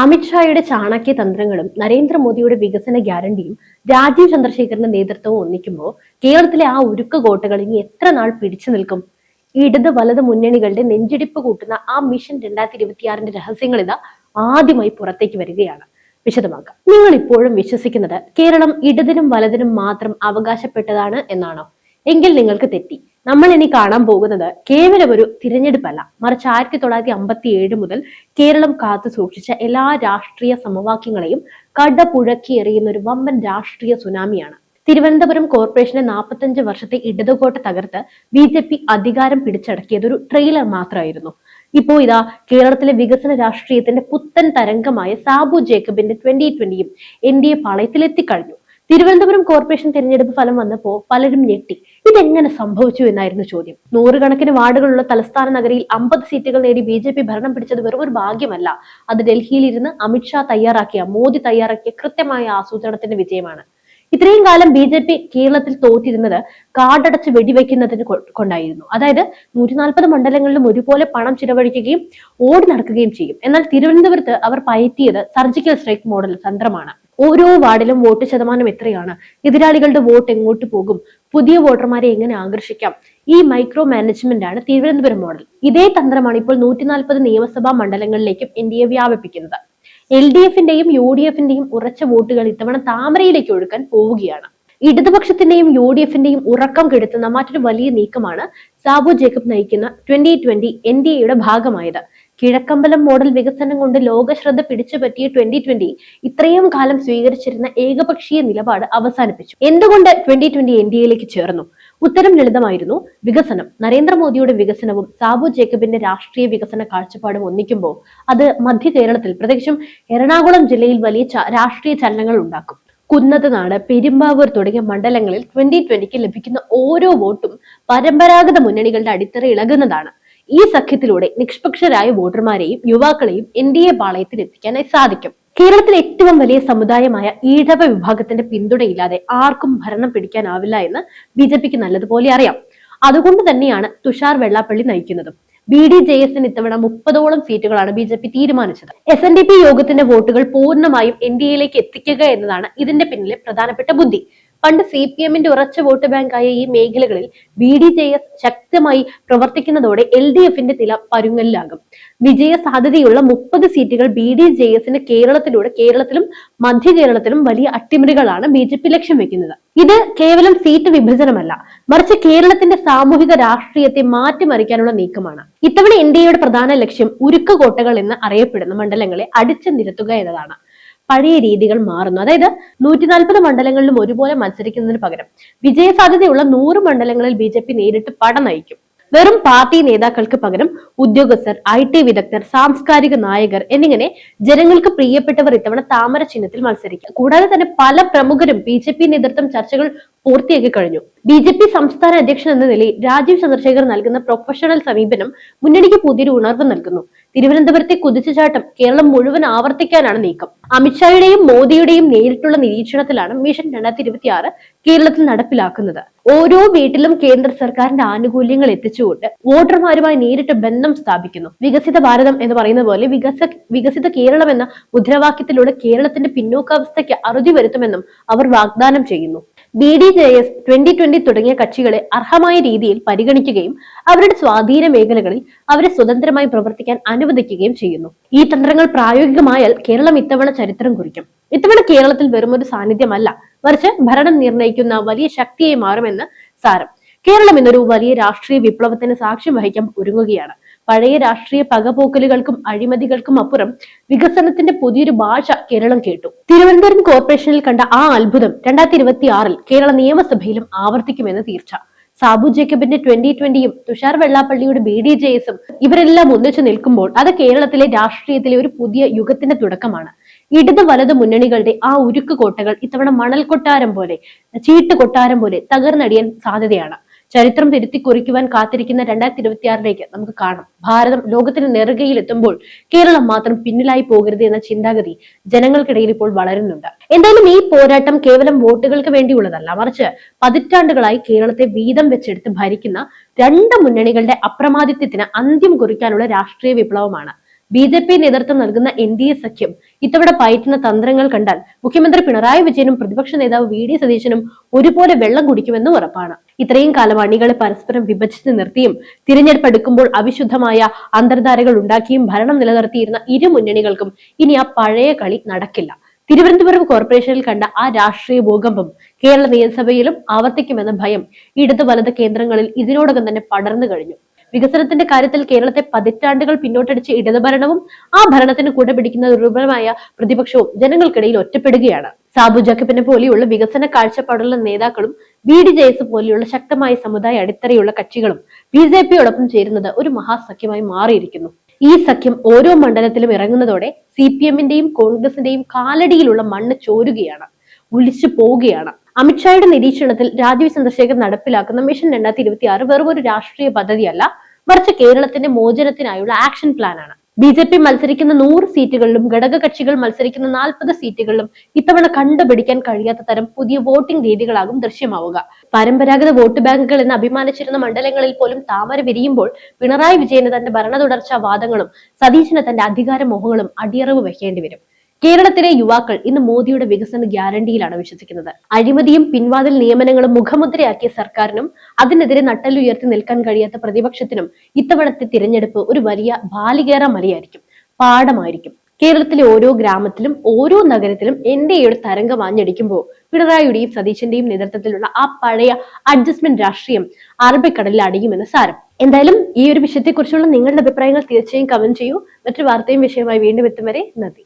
അമിത്ഷായുടെ ചാണക്യ തന്ത്രങ്ങളും നരേന്ദ്രമോദിയുടെ വികസന ഗ്യാരണ്ടിയും രാജീവ് ചന്ദ്രശേഖറിന്റെ നേതൃത്വവും ഒന്നിക്കുമ്പോൾ കേരളത്തിലെ ആ ഉരുക്ക കോട്ടകൾ ഇനി എത്ര നാൾ പിടിച്ചു നിൽക്കും? ഇടത് വലത് മുന്നണികളുടെ നെഞ്ചിടിപ്പ് കൂട്ടുന്ന ആ മിഷൻ രണ്ടായിരത്തി ഇരുപത്തിയാറിന്റെ രഹസ്യങ്ങൾ ഇതാ ആദ്യമായി പുറത്തേക്ക് വരികയാണ്. വിശദമാക്കാം. നിങ്ങൾ ഇപ്പോഴും വിശ്വസിക്കുന്നത് കേരളം ഇടതിനും വലതിനും മാത്രം അവകാശപ്പെട്ടതാണ് എന്നാണോ? എങ്കിൽ നിങ്ങൾക്ക് തെറ്റി. നമ്മൾ ഇനി കാണാൻ പോകുന്നത് കേവലം ഒരു തിരഞ്ഞെടുപ്പല്ല. മറിച്ച് ആയിരത്തി തൊള്ളായിരത്തി അമ്പത്തി ഏഴ് മുതൽ കേരളം കാത്തു സൂക്ഷിച്ച എല്ലാ രാഷ്ട്രീയ സമവാക്യങ്ങളെയും കടപുഴക്കി എറിയുന്ന ഒരു വമ്പൻ രാഷ്ട്രീയ സുനാമിയാണ്. തിരുവനന്തപുരം കോർപ്പറേഷന്റെ നാൽപ്പത്തഞ്ച് വർഷത്തെ ഇടതുകോട്ട തകർത്ത് ബി ജെ പി അധികാരം പിടിച്ചടക്കിയത് ഒരു ട്രെയിലർ മാത്രമായിരുന്നു. ഇപ്പോ ഇതാ കേരളത്തിലെ വികസന രാഷ്ട്രീയത്തിന്റെ പുത്തൻ തരംഗമായ സാബു ജേക്കബിന്റെ ട്വന്റി ട്വന്റിയും എൻ ഡി എ പാളയത്തിലെത്തിക്കഴിഞ്ഞു. തിരുവനന്തപുരം കോർപ്പറേഷൻ തിരഞ്ഞെടുപ്പ് ഫലം വന്നപ്പോൾ പലരും ഞെട്ടി. ഇതെങ്ങനെ സംഭവിച്ചു എന്നായിരുന്നു ചോദ്യം. നൂറുകണക്കിന് വാർഡുകളുള്ള തലസ്ഥാന നഗരിയിൽ അമ്പത് സീറ്റുകൾ നേടി ബി ജെ പി ഭരണം പിടിച്ചത് വെറും ഒരു ഭാഗ്യമല്ല. അത് ഡൽഹിയിൽ ഇരുന്ന് അമിത്ഷാ തയ്യാറാക്കിയ മോദി തയ്യാറാക്കിയ കൃത്യമായ ആസൂത്രണത്തിന്റെ വിജയമാണ്. ഇത്രയും കാലം ബി ജെ പി കേരളത്തിൽ തോറ്റിരുന്നത് കാടടച്ച് വെടിവെക്കുന്നതിന് കൊണ്ടായിരുന്നു. അതായത് നൂറ്റി നാൽപ്പത് മണ്ഡലങ്ങളിലും ഒരുപോലെ പണം ചിലവഴിക്കുകയും ഓടി നടക്കുകയും ചെയ്യും. എന്നാൽ തിരുവനന്തപുരത്ത് അവർ പയറ്റിയത് സർജിക്കൽ സ്ട്രൈക്ക് മോഡൽ തന്ത്രമാണ്. ഓരോ വാർഡിലും വോട്ട് ശതമാനം എത്രയാണ്? എതിരാളികളുടെ വോട്ട് എങ്ങോട്ട് പോകും? പുതിയ വോട്ടർമാരെ എങ്ങനെ ആകർഷിക്കാം? ഈ മൈക്രോ മാനേജ്മെന്റ് ആണ് തിരുവനന്തപുരം മോഡൽ ഇതേ തന്ത്രമാണ് ഇപ്പോൾ നൂറ്റി നാൽപ്പത് നിയമസഭാ മണ്ഡലങ്ങളിലേക്കും എൻ ഡി എ വ്യാപിപ്പിക്കുന്നത്. എൽ ഡി എഫിന്റെയും യു ഡി എഫിന്റെയും ഉറച്ച വോട്ടുകൾ ഇത്തവണ താമരയിലേക്ക് ഒഴുക്കാൻ പോവുകയാണ്. ഇടതുപക്ഷത്തിന്റെയും യു ഡി എഫിന്റെയും ഉറക്കം കെടുത്തുന്ന മറ്റൊരു വലിയ നീക്കമാണ് സാബു ജേക്കബ് നയിക്കുന്ന ട്വന്റി ട്വന്റി എൻ ഡി എയുടെ ഭാഗമായത്. കിഴക്കമ്പലം മോഡൽ വികസനം കൊണ്ട് ലോകശ്രദ്ധ പിടിച്ചുപറ്റിയ ട്വന്റി ട്വന്റി ഇത്രയും കാലം സ്വീകരിച്ചിരുന്ന ഏകപക്ഷീയ നിലപാട് അവസാനിപ്പിച്ചു. എന്തുകൊണ്ട് ട്വന്റി ട്വന്റി എൻ ഡി എയിലേക്ക് ചേർന്നു? ഉത്തരം ലളിതമായിരുന്നു. വികസനം. നരേന്ദ്രമോദിയുടെ വികസനവും സാബു ജേക്കബിന്റെ രാഷ്ട്രീയ വികസന കാഴ്ചപ്പാടും ഒന്നിക്കുമ്പോൾ അത് മധ്യ കേരളത്തിൽ പ്രത്യേകിച്ചും എറണാകുളം ജില്ലയിൽ വലിയ രാഷ്ട്രീയ ചലനങ്ങൾ ഉണ്ടാക്കും. കുന്നത്തനാട് പെരുമ്പാവൂർ തുടങ്ങിയ മണ്ഡലങ്ങളിൽ ട്വന്റി ട്വന്റിക്ക് ലഭിക്കുന്ന ഓരോ വോട്ടും പരമ്പരാഗത മുന്നണികളുടെ അടിത്തറ ഇളകുന്നതാണ്. ഈ സഖ്യത്തിലൂടെ നിഷ്പക്ഷരായ വോട്ടർമാരെയും യുവാക്കളെയും എൻ ഡി എ പാളയത്തിൽ എത്തിക്കാനായി സാധിക്കും. കേരളത്തിലെ ഏറ്റവും വലിയ സമുദായമായ ഈഴവ വിഭാഗത്തിന്റെ പിന്തുണയില്ലാതെ ആർക്കും ഭരണം പിടിക്കാനാവില്ല എന്ന് ബി ജെ പിക്ക് നല്ലതുപോലെ അറിയാം. അതുകൊണ്ട് തന്നെയാണ് തുഷാർ വെള്ളാപ്പള്ളി നയിക്കുന്നതും. ബി ഡി ജെ എസിന് ഇത്തവണ മുപ്പതോളം സീറ്റുകളാണ് ബി ജെ പി തീരുമാനിച്ചത്. എസ് എൻ ഡി പി യോഗത്തിന്റെ വോട്ടുകൾ പൂർണമായും എൻ ഡി എയിലേക്ക് എത്തിക്കുക എന്നതാണ് ഇതിന്റെ പിന്നിലെ പ്രധാനപ്പെട്ട ബുദ്ധി. പണ്ട് സി പി എമ്മിന്റെ ഉറച്ച വോട്ട് ബാങ്കായ ഈ മേഖലകളിൽ ബി ഡി ജെ എസ് ശക്തമായി പ്രവർത്തിക്കുന്നതോടെ എൽ ഡി എഫിന്റെ നില പരുങ്ങലിലാകും. വിജയ സാധ്യതയുള്ള മുപ്പത് സീറ്റുകൾ ബി ഡി ജെ എസിന് കേരളത്തിലൂടെ കേരളത്തിലും മധ്യ കേരളത്തിലും വലിയ അട്ടിമറികളാണ് ബി ജെ പി ലക്ഷ്യം വെക്കുന്നത്. ഇത് കേവലം സീറ്റ് വിഭജനമല്ല മറിച്ച് കേരളത്തിന്റെ സാമൂഹിക രാഷ്ട്രീയത്തെ മാറ്റിമറിക്കാനുള്ള നീക്കമാണ്. ഇത്തവണ എൻ ഡി എയുടെ പ്രധാന ലക്ഷ്യം ഉരുക്കുകോട്ടകൾ എന്ന് അറിയപ്പെടുന്ന മണ്ഡലങ്ങളെ അടിച്ചു നിരത്തുക എന്നതാണ്. പഴയ രീതികൾ മാറുന്നു. അതായത് നൂറ്റി നാൽപ്പത് മണ്ഡലങ്ങളിലും ഒരുപോലെ മത്സരിക്കുന്നതിന് പകരം വിജയസാധ്യതയുള്ള നൂറ് മണ്ഡലങ്ങളിൽ ബി ജെ പി നേരിട്ട് പട നയിക്കും. വെറും പാർട്ടി നേതാക്കൾക്ക് പകരം ഉദ്യോഗസ്ഥർ ഐ ടി വിദഗ്ധർ സാംസ്കാരിക നായകർ എന്നിങ്ങനെ ജനങ്ങൾക്ക് പ്രിയപ്പെട്ടവർ ഇത്തവണ താമര ചിഹ്നത്തിൽ മത്സരിക്കും. കൂടാതെ തന്നെ പല പ്രമുഖരും ബി ജെ പി നേതൃത്വം ചർച്ചകൾ പൂർത്തിയാക്കി കഴിഞ്ഞു. ബി ജെ പി സംസ്ഥാന അധ്യക്ഷൻ എന്ന നിലയിൽ രാജീവ് ചന്ദ്രശേഖർ നൽകുന്ന പ്രൊഫഷണൽ സമീപനം മുന്നണിക്ക് പുതിയൊരു ഉണർവ് നൽകുന്നു. തിരുവനന്തപുരത്തെ കുതിച്ചുചാട്ടം കേരളം മുഴുവൻ ആവർത്തിക്കാനാണ് നീക്കം. അമിത്ഷായുടെയും മോദിയുടെയും നേരിട്ടുള്ള നിരീക്ഷണത്തിലാണ് മിഷൻ രണ്ടായിരത്തി ഇരുപത്തിയാറ് കേരളത്തിൽ നടപ്പിലാക്കുന്നത്. ഓരോ വീട്ടിലും കേന്ദ്ര സർക്കാരിന്റെ ആനുകൂല്യങ്ങൾ എത്തിച്ചുകൊണ്ട് വോട്ടർമാരുമായി നേരിട്ട് ബന്ധം സ്ഥാപിക്കുന്നു. വികസിത ഭാരതം എന്ന് പറയുന്ന പോലെ വികസ വികസിത കേരളം എന്ന മുദ്രാവാക്യത്തിലൂടെ കേരളത്തിന്റെ പിന്നോക്കാവസ്ഥയ്ക്ക് അറുതി വരുത്തുമെന്നും അവർ വാഗ്ദാനം ചെയ്യുന്നു. B D J S twenty twenty തുടങ്ങിയ കക്ഷികളെ അർഹമായ രീതിയിൽ പരിഗണിക്കുകയും അവരുടെ സ്വാധീന മേഖലകളിൽ അവരെ സ്വതന്ത്രമായി പ്രവർത്തിക്കാൻ അനുവദിക്കുകയും ചെയ്യുന്നു. ഈ തന്ത്രങ്ങൾ പ്രായോഗികമായാൽ കേരളം ഇത്തവണ ചരിത്രം കുറിക്കും. ഇത്തവണ കേരളത്തിൽ വെറുമൊരു സാന്നിധ്യമല്ല. മറിച്ച് ഭരണം നിർണയിക്കുന്ന വലിയ ശക്തിയായി മാറുമെന്ന് സാരം. കേരളം ഇന്നൊരു വലിയ രാഷ്ട്രീയ വിപ്ലവത്തിന് സാക്ഷ്യം വഹിക്കാൻ ഒരുങ്ങുകയാണ്. പഴയ രാഷ്ട്രീയ പകപോക്കലുകൾക്കും അഴിമതികൾക്കും അപ്പുറം വികസനത്തിന്റെ പുതിയൊരു ഭാഷ കേരളം കേട്ടു. തിരുവനന്തപുരം കോർപ്പറേഷനിൽ കണ്ട ആ അത്ഭുതം രണ്ടായിരത്തി ഇരുപത്തി ആറിൽ കേരള നിയമസഭയിലും ആവർത്തിക്കുമെന്ന് തീർച്ച. സാബു ജേക്കബിന്റെ ട്വന്റി ട്വന്റിയും തുഷാർ വെള്ളാപ്പള്ളിയുടെ ബി ഡി ജെ എസും ഇവരെല്ലാം ഒന്നിച്ചു നിൽക്കുമ്പോൾ അത് കേരളത്തിലെ രാഷ്ട്രീയത്തിലെ ഒരു പുതിയ യുഗത്തിന്റെ തുടക്കമാണ്. ഇടത് വലത് മുന്നണികളുടെ ആ ഉരുക്ക് കോട്ടകൾ ഇത്തവണ മണൽ കൊട്ടാരം പോലെ ചീട്ട് കൊട്ടാരം പോലെ തകർന്നടിയാൻ സാധ്യതയാണ്. ചരിത്രം തിരുത്തി കുറിക്കുവാൻ കാത്തിരിക്കുന്ന രണ്ടായിരത്തി ഇരുപത്തി ആറിലേക്ക് നമുക്ക് കാണാം. ഭാരതം ലോകത്തിന് നെറുകയിലെത്തുമ്പോൾ കേരളം മാത്രം പിന്നിലായി പോകരുത് എന്ന ചിന്താഗതി ജനങ്ങൾക്കിടയിൽ ഇപ്പോൾ വളരുന്നുണ്ട്. എന്തായാലും ഈ പോരാട്ടം കേവലം വോട്ടുകൾക്ക് വേണ്ടിയുള്ളതല്ല മറിച്ച് പതിറ്റാണ്ടുകളായി കേരളത്തെ വീതം വെച്ചെടുത്ത് ഭരിക്കുന്ന രണ്ട് മുന്നണികളുടെ അപ്രമാദിത്വത്തിന് അന്ത്യം കുറിക്കാനുള്ള രാഷ്ട്രീയ വിപ്ലവമാണ്. ബി ജെ പി നേതൃത്വം നൽകുന്ന എൻ ഡി എ സഖ്യം ഇത്തവണ പയറ്റുന്ന തന്ത്രങ്ങൾ കണ്ടാൽ മുഖ്യമന്ത്രി പിണറായി വിജയനും പ്രതിപക്ഷ നേതാവ് വി ഡി സതീശനും ഒരുപോലെ വെള്ളം കുടിക്കുമെന്ന് ഉറപ്പാണ്. ഇത്രയും കാലം അണികളെ പരസ്പരം വിഭജിച്ച് നിർത്തിയും തിരഞ്ഞെടുപ്പ് എടുക്കുമ്പോൾ അവിശുദ്ധമായ അന്തർധാരകൾ ഉണ്ടാക്കിയും ഭരണം നിലനിർത്തിയിരുന്ന ഇരു മുന്നണികൾക്കും ഇനി ആ പഴയ കളി നടക്കില്ല. തിരുവനന്തപുരം കോർപ്പറേഷനിൽ കണ്ട ആ രാഷ്ട്രീയ ഭൂകമ്പം കേരള നിയമസഭയിലും ആവർത്തിക്കുമെന്ന ഭയം ഇടതു വലത് കേന്ദ്രങ്ങളിൽ ഇതിനോടകം തന്നെ പടർന്നു കഴിഞ്ഞു. വികസനത്തിന്റെ കാര്യത്തിൽ കേരളത്തെ പതിറ്റാണ്ടുകൾ പിന്നോട്ടടിച്ച് ഇടതുഭരണവും ആ ഭരണത്തിന് കൂടെ പിടിക്കുന്ന ദുർബലമായ പ്രതിപക്ഷവും ജനങ്ങൾക്കിടയിൽ ഒറ്റപ്പെടുകയാണ്. സാബു ജാക്കിപ്പിനെ പോലെയുള്ള വികസന കാഴ്ചപ്പാടുള്ള നേതാക്കളും ബി ഡി ജെ എസ് പോലെയുള്ള ശക്തമായ സമുദായ അടിത്തറയുള്ള കക്ഷികളും ബി ജെ പിയോടൊപ്പം ചേരുന്നത് ഒരു മഹാസഖ്യമായി മാറിയിരിക്കുന്നു. ഈ സഖ്യം ഓരോ മണ്ഡലത്തിലും ഇറങ്ങുന്നതോടെ സി പി എമ്മിന്റെയും കോൺഗ്രസിന്റെയും കാലടിയിലുള്ള മണ്ണ് ചോരുകയാണ് ഒലിച്ചു പോവുകയാണ്. അമിത്ഷായുടെ നിരീക്ഷണത്തിൽ രാജീവ് ചന്ദ്രശേഖർ നടപ്പിലാക്കുന്ന മിഷൻ രണ്ടായിരത്തി ഇരുപത്തി ആറ് വെറും ഒരു രാഷ്ട്രീയ പദ്ധതിയല്ല മറിച്ച് കേരളത്തിന്റെ മോചനത്തിനായുള്ള ആക്ഷൻ പ്ലാനാണ്. ബി ജെ പി മത്സരിക്കുന്ന നൂറ് സീറ്റുകളിലും ഘടക കക്ഷികൾ മത്സരിക്കുന്ന നാൽപ്പത് സീറ്റുകളിലും ഇത്തവണ കണ്ടുപിടിക്കാൻ കഴിയാത്ത തരം പുതിയ വോട്ടിംഗ് രീതികളാകും ദൃശ്യമാവുക. പരമ്പരാഗത വോട്ട് ബാങ്കുകൾ എന്ന് അഭിമാനിച്ചിരുന്ന മണ്ഡലങ്ങളിൽ പോലും താമര വിരിയുമ്പോൾ പിണറായി വിജയന് തന്റെ ഭരണ തുടർച്ചാ വാദങ്ങളും സതീശന് തന്റെ അധികാര മോഹങ്ങളും അടിയറവ് വെക്കേണ്ടി വരും. കേരളത്തിലെ യുവാക്കൾ ഇന്ന് മോദിയുടെ വികസന ഗ്യാരണ്ടിയിലാണ് വിശ്വസിക്കുന്നത്. അഴിമതിയും പിൻവാതിൽ നിയമനങ്ങളും മുഖമുദ്രയാക്കിയ സർക്കാരിനും അതിനെതിരെ നട്ടലുയർത്തി നിൽക്കാൻ കഴിയാത്ത പ്രതിപക്ഷത്തിനും ഇത്തവണത്തെ തിരഞ്ഞെടുപ്പ് ഒരു വലിയ ബാലികേറ മലയായിരിക്കും പാഠമായിരിക്കും. കേരളത്തിലെ ഓരോ ഗ്രാമത്തിലും ഓരോ നഗരത്തിലും എന്റെ ഒരു തരംഗം ആഞ്ഞടിക്കുമ്പോൾ പിണറായിയുടെയും സതീശന്റെയും നേതൃത്വത്തിലുള്ള ആ പഴയ അഡ്ജസ്റ്റ്മെന്റ് രാഷ്ട്രീയം അറബിക്കടലിൽ അടിയുമെന്ന് സാരം. എന്തായാലും ഈ ഒരു വിഷയത്തെക്കുറിച്ചുള്ള നിങ്ങളുടെ അഭിപ്രായങ്ങൾ തീർച്ചയായും കമന്റ് ചെയ്യൂ. മറ്റു വാർത്തയും വിഷയമായി വീണ്ടും എത്തും വരെ നന്ദി.